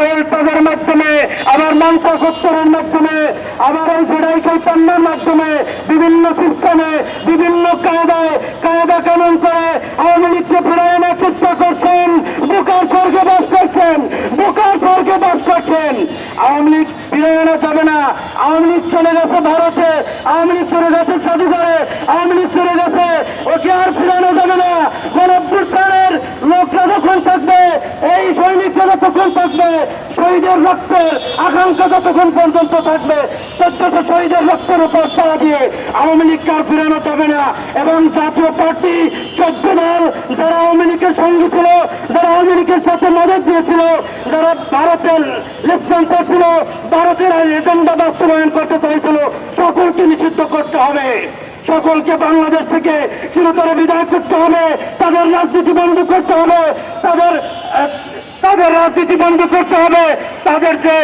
সোহেল তাদের মাধ্যমে, আবার মানসা সত্তরের মাধ্যমে, আবার এই জেডাই কৈতান্যের মাধ্যমে, বিভিন্ন সিস্টেমে বিভিন্ন কায়দায়, কায়দা কানুন করে আওয়ামী লীগকে ফিরিয়ে আনার চেষ্টা করছেন, বোকার স্বর্গে বাস করছেন, বোকার স্বর্গে বাস করছেন। আওয়ামী লীগ ফিরিয়ে আনা যাবে না। আওয়ামী লীগ চলে গেছে ভারতে, আওয়ামী লীগ চলে গেছে চণ্ডীগড়ে আওয়ামী লীগ চলে গেছে, ওকে আর ফিরানো যাবে না। সৈনিকরা যতক্ষণ থাকবে শহীদের রক্তের আকাঙ্ক্ষা যতক্ষণ পর্যন্ত থাকবে চোদ্দশো শহীদের রক্তের উপর ছাড়া দিয়ে আওয়ামী লীগকে আর যাবে না। এবং জাতীয় পার্টি চোদ্দ যারা আওয়ামী লীগের সঙ্গে ছিল, যারা আওয়ামী লীগের সাথে মদত দিয়েছিল, যারা ভারতের লেসপেন্সার ছিল, ভারতের এজেন্ডা বাস্তবায়ন করতে চাইছিল, সকলকে নিষিদ্ধ করতে হবে। সকলকে বাংলাদেশ থেকে চিরতরে বিদায় করতে হবে, তাদের রাজনীতি বন্ধ করতে হবে, তাদের রাজনীতি বন্ধ করতে হবে। তাদের যে